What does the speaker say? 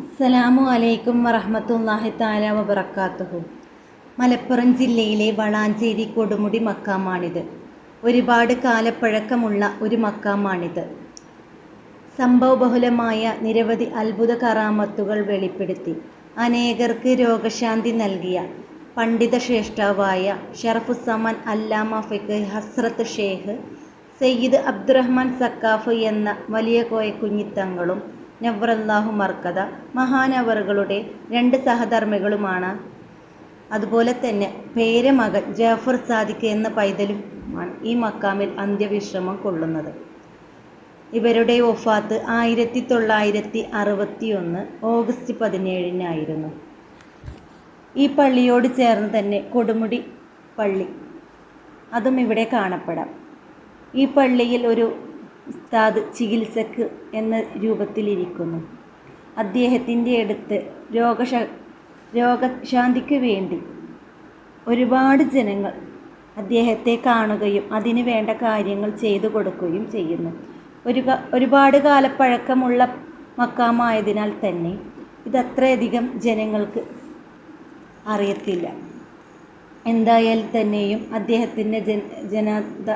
അസ്സലാമു അലൈക്കും വറഹ്മത്തുള്ളാഹി തആല വബറകാതുഹു മലപ്പുറം ജില്ലയിലെ വളാഞ്ചേരി കൊടുമുടി മക്കാമാണിത്. ഒരുപാട് കാലപ്പഴക്കമുള്ള ഒരു മക്കാമാണിത്. സംഭവബഹുലമായ നിരവധി അത്ഭുത കറാമത്തുകൾ വെളിപ്പെടുത്തി. അനേകർക്ക് രോഗശാന്തി നൽകിയ പണ്ഡിത ശ്രേഷ്ഠാവായ ഷറഫുസമാൻ അല്ലാമ ഫിഖ് ഹസ്രത്ത് ഷേഖ് സയ്യിദ് അബ്ദുറഹ്മാൻ സക്കാഫ് എന്ന വലിയ കോയക്കുഞ്ഞിത്തങ്ങളും നവ്രല്ലാഹു മർക്കത മഹാനവറുകളുടെ രണ്ട് സഹധർമ്മികളുമാണ്. അതുപോലെ തന്നെ പേരമകൻ ജാഫർ സാദിഖ് എന്ന പൈതലുമാണ് ഈ മക്കാമിൽ അന്ത്യവിശ്രമം കൊള്ളുന്നത്. ഇവരുടെ ഒഫാത്ത് ആയിരത്തി തൊള്ളായിരത്തി അറുപത്തി ഒന്ന് ഓഗസ്റ്റ് പതിനേഴിനായിരുന്നു. ഈ പള്ളിയോട് ചേർന്ന് തന്നെ കൊടുമുടി പള്ളി. അതും ഇവിടെ കാണപ്പെടാം. ഈ പള്ളിയിൽ ഒരു ഉസ്താദ് ചികിത്സക്ക് എന്ന രൂപത്തിലിരിക്കുന്നു. അദ്ദേഹത്തിന്റെ അടുത്ത് രോഗശ രോഗശാന്തിക്ക് വേണ്ടി ഒരുപാട് ജനങ്ങൾ അദ്ദേഹത്തെ കാണുകയും അതിന് വേണ്ട കാര്യങ്ങൾ ചെയ്തു കൊടുക്കുകയും ചെയ്യുന്നു. ഒരു ഒരുപാട് കാലപ്പഴക്കമുള്ള മക്കാമായതിനാൽ തന്നെ ഇതത്രയധികം ജനങ്ങൾക്ക് അറിയത്തില്ല. എന്തായാൽ തന്നെയും അദ്ദേഹത്തിന്റെ ജന ജനത